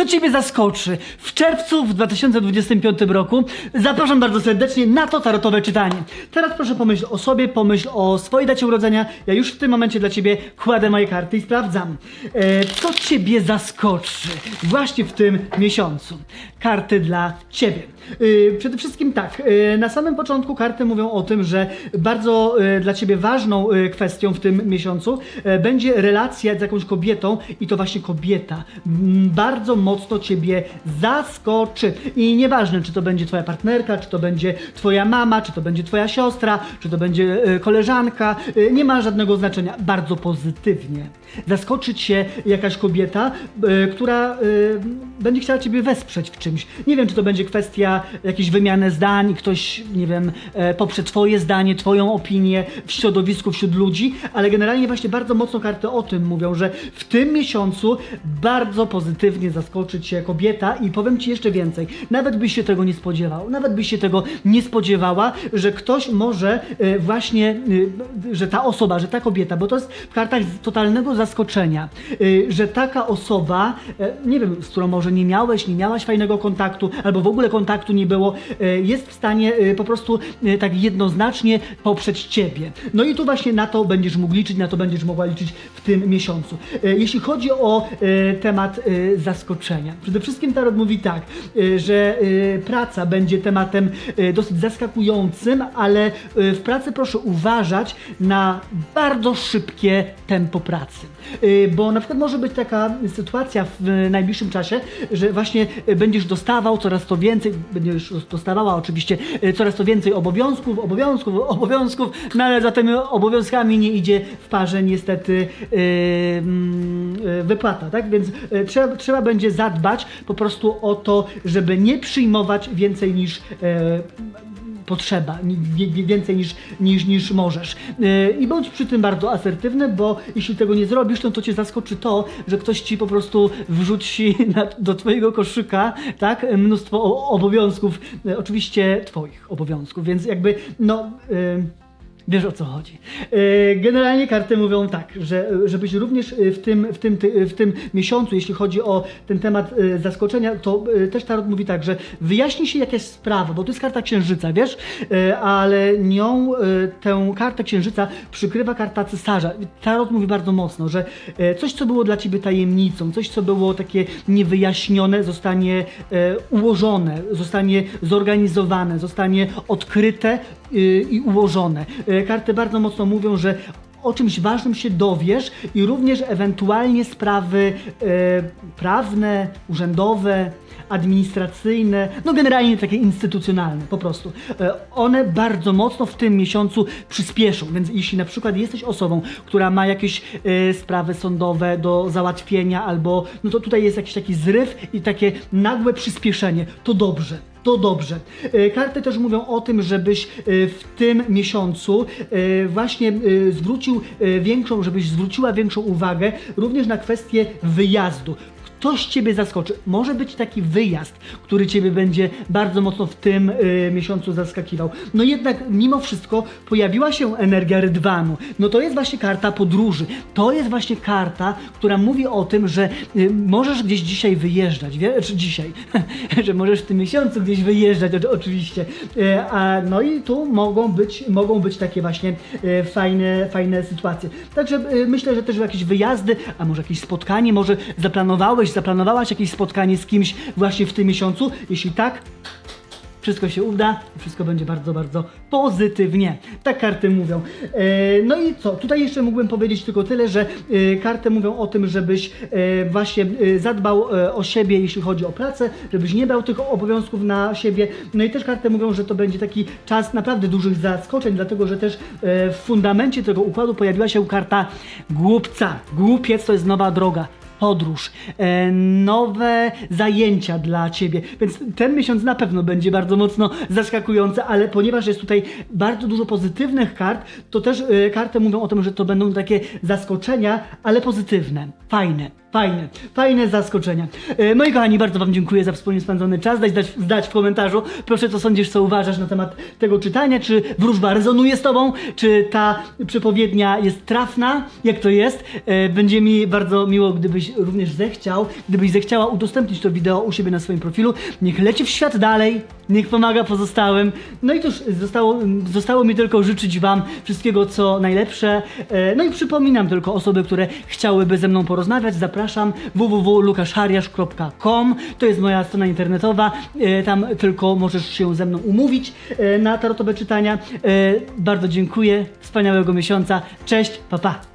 co Ciebie zaskoczy w czerwcu w 2025 roku. Zapraszam bardzo serdecznie na to tarotowe czytanie. Teraz proszę pomyśl o sobie, pomyśl o swojej dacie urodzenia. Ja już w tym momencie dla Ciebie kładę moje karty i sprawdzam, e, co Ciebie zaskoczy właśnie w tym miesiącu. Karty dla Ciebie. E, przede wszystkim tak, e, na samym początku karty mówią o tym, że bardzo e, dla Ciebie ważną e, kwestią w tym miesiącu e, będzie relacja z jakąś kobietą i to właśnie kobieta mm, bardzo mocno Ciebie zaskoczy. I nieważne, czy to będzie Twoja partnerka, czy to będzie Twoja mama, czy to będzie Twoja siostra, czy to będzie e, koleżanka, e, nie ma żadnego znaczenia. Bardzo pozytywnie. Zaskoczy Cię jakaś kobieta, e, która e, będzie chciała Ciebie wesprzeć w czymś. Nie wiem, czy to będzie kwestia jakiejś wymiany zdań, ktoś, nie wiem, e, poprze Twoje zdanie, Twoją opinię w środowisku, wśród ludzi, ale generalnie właśnie bardzo mocno karty o tym mówią, że w tym miesiącu bardzo pozytywnie zaskoczy Cię kobieta i powiem Ci jeszcze więcej. Nawet byś się tego nie spodziewał, nawet byś się tego nie spodziewała, że ktoś może e, właśnie, e, że ta osoba, że ta kobieta, bo to jest w kartach totalnego zaskoczenia, e, że taka osoba, nie wiem, z którą może nie miałeś, nie miałaś fajnego kontaktu, albo w ogóle kontaktu nie było, jest w stanie po prostu tak jednoznacznie poprzeć Ciebie. No i tu właśnie na to będziesz mógł liczyć, na to będziesz mogła liczyć w tym miesiącu. Jeśli chodzi o temat e, zaskoczenia, przede wszystkim Tarot mówi tak, e, że e, praca będzie tematem e, dosyć zaskakującym, ale w pracy proszę uważać na bardzo szybkie tempo pracy. Bo na przykład może być taka sytuacja w najbliższym czasie, że właśnie będziesz dostawał coraz to więcej, będziesz dostawała oczywiście coraz to więcej obowiązków, obowiązków, obowiązków, no ale za tymi obowiązkami nie idzie w parze niestety mm, wypłata, tak? Więc trzeba, trzeba będzie zadbać po prostu o to, żeby nie przyjmować więcej niż e, potrzeba, więcej niż, niż, niż możesz. Yy, I bądź przy tym bardzo asertywny, bo jeśli tego nie zrobisz, no to cię zaskoczy to, że ktoś ci po prostu wrzuci na, do twojego koszyka, tak, mnóstwo obowiązków, yy, oczywiście twoich obowiązków, więc jakby, no... Yy, Wiesz o co chodzi. E, Generalnie karty mówią tak, że żebyś również e, w tym, w, tym, ty- w tym miesiącu, jeśli chodzi o ten temat e, zaskoczenia, to e, też Tarot mówi tak, że wyjaśni się jakaś sprawa, bo to jest karta księżyca, wiesz, E, ale nią e, tę kartę księżyca przykrywa karta cesarza. Tarot mówi bardzo mocno, że e, coś, co było dla ciebie tajemnicą, coś, co było takie niewyjaśnione, zostanie e, ułożone, zostanie zorganizowane, zostanie odkryte i ułożone. Karty bardzo mocno mówią, że o czymś ważnym się dowiesz i również ewentualnie sprawy e, prawne, urzędowe, administracyjne, no generalnie takie instytucjonalne po prostu. E, one bardzo mocno w tym miesiącu przyspieszą, więc jeśli na przykład jesteś osobą, która ma jakieś e, sprawy sądowe do załatwienia albo, no to tutaj jest jakiś taki zryw i takie nagłe przyspieszenie, to dobrze. To dobrze. E, Karty też mówią o tym, żebyś e, w tym miesiącu e, właśnie zwrócił większą, żebyś zwróciła większą uwagę również na kwestię wyjazdu. Ktoś Ciebie zaskoczy. Może być taki wyjazd, który Ciebie będzie bardzo mocno w tym e, miesiącu zaskakiwał. No jednak mimo wszystko pojawiła się energia Rydwanu. No to jest właśnie karta podróży. To jest właśnie karta, która mówi o tym, że e, możesz gdzieś dzisiaj wyjeżdżać. Wiesz, czy dzisiaj, że możesz w tym miesiącu gdzieś wyjeżdżać oczywiście. E, A, no i tu mogą być, mogą być takie właśnie e, fajne, fajne sytuacje. Także e, myślę, że też jakieś wyjazdy, a może jakieś spotkanie, może zaplanowałeś, zaplanowałaś jakieś spotkanie z kimś właśnie w tym miesiącu. Jeśli tak, wszystko się uda i wszystko będzie bardzo, bardzo pozytywnie. Tak karty mówią. E, no i co? Tutaj jeszcze mógłbym powiedzieć tylko tyle, że e, karty mówią o tym, żebyś e, właśnie e, zadbał e, o siebie, jeśli chodzi o pracę, żebyś nie brał tych obowiązków na siebie. No i też karty mówią, że to będzie taki czas naprawdę dużych zaskoczeń, dlatego że też e, w fundamencie tego układu pojawiła się karta głupca. Głupiec to jest nowa droga podróż, e, nowe zajęcia dla ciebie. Więc ten miesiąc na pewno będzie bardzo mocno zaskakujący, ale ponieważ jest tutaj bardzo dużo pozytywnych kart, to też e, karty mówią o tym, że to będą takie zaskoczenia, ale pozytywne, fajne. Fajne, fajne zaskoczenia. E, moi kochani, bardzo Wam dziękuję za wspólnie spędzony czas. Daj znać, zdać w komentarzu, proszę co sądzisz, co uważasz na temat tego czytania, czy wróżba rezonuje z Tobą, czy ta przepowiednia jest trafna, jak to jest. E, będzie mi bardzo miło, gdybyś również zechciał, gdybyś zechciała udostępnić to wideo u siebie na swoim profilu. Niech leci w świat dalej, niech pomaga pozostałym. No i cóż, zostało, zostało mi tylko życzyć Wam wszystkiego, co najlepsze. E, No i przypominam tylko osoby, które chciałyby ze mną porozmawiać, zapraszam www.lukaszariasz.com To jest moja strona internetowa, E, tam tylko możesz się ze mną umówić e, na tarotowe czytania. E, Bardzo dziękuję, wspaniałego miesiąca, cześć, pa pa!